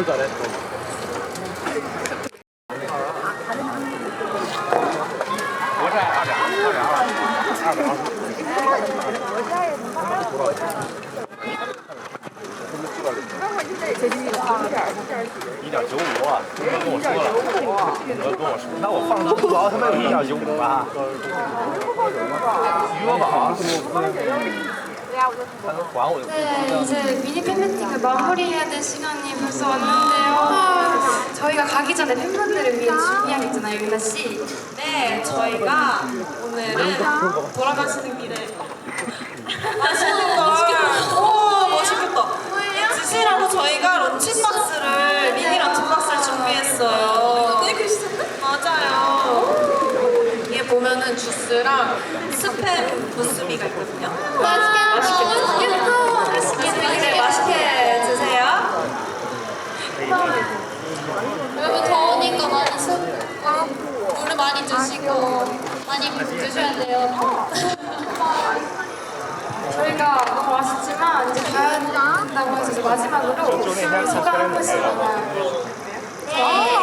一点九五啊，跟我说了，我跟我说，那我放这么高，他妈有一点九五啊。余额宝， 네, 이제 미니 팬미팅을 마무리해야 될 시간이 벌써 왔는데요. 저희가 가기 전에 팬분들을 위해 준비한 게 있잖아요, 유나 씨. 네, 저희가 오늘은 돌아가시는 길에 맛있는 주스랑 스팸 무스비가 있거든요. 맛있겠다. 맛있겠다. 맛있게 맛있게 드세요. 여러분 더우니까 많이 수, 물을 많이 드시고 많이 드셔야 돼요. 저희가 너무 맛있지만 이제 가야 된다고 해서 이제 마지막으로 소감 한 번씩만. 네.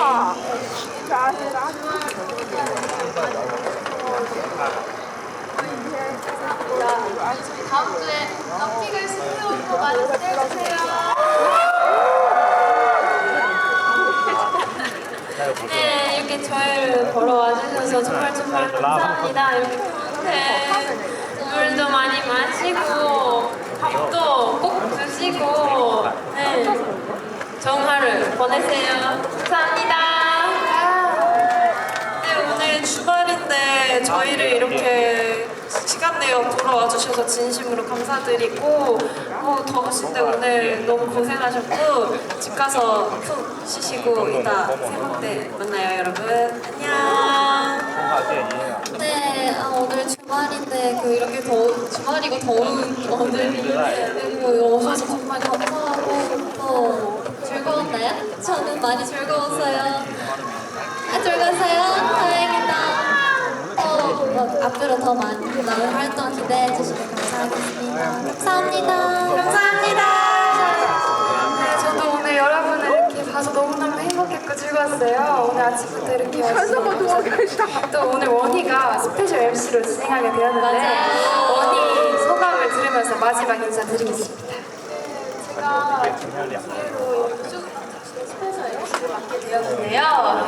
다음 주에 럭키글 스튜디오 많이 기대해주세요. 네, 이렇게 저희를 보러 와 주셔서 정말 정말 감사합니다. 이렇게 네, 물도 많이 마시고 밥도 꼭 드시고 네, 좋은 하루 보내세요. 감사합니다. 네, 오늘 주말인데 저희를 이렇게 시간 내어 돌아와 주셔서 진심으로 감사드리고 뭐 더우신데 오늘 너무 고생하셨고 집 가서 푹 쉬시고 이따 새벽 때 만나요 여러분 이렇게 더 주말이고 더운 오늘이 여기 오셔서 정말 감사하고 또 즐거웠나요? 저는 많이 즐거웠어요. 아, 즐거웠어요? 다행이다. 또 뭐, 앞으로 더 많은 활동 기대해 주시면 감사하겠습니다. 즐거웠어요. 오늘 아침부터 이렇게 와주셔서 또 오늘 원희가 스페셜 MC로 진행하게 되었는데 원희 소감을 들으면서 마지막 인사 드리겠습니다. 제가 기회로 스페셜 MC를 맡게 되었는데요.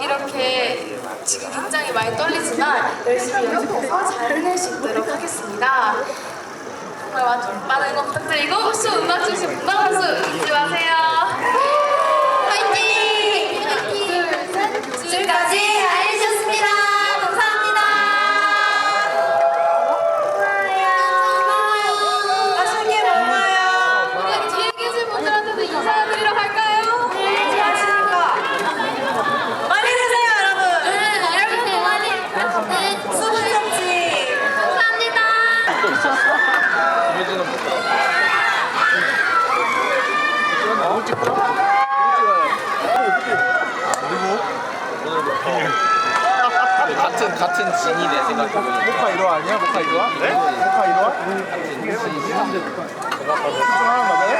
이렇게 지금 굉장히 많이 떨리지만 열심히 연습해서 잘 해낼 수 있도록 하겠습니다. 정말 많은- 응원 부탁드리고 혹시 음악 주신 문방 박수 잊지 마세요. 같은 같은 진이네 생각해 보니까. 모카 1호 아니야? 모카 1호? 네? 모카 1호? 같은 진이. 하나 맞아요?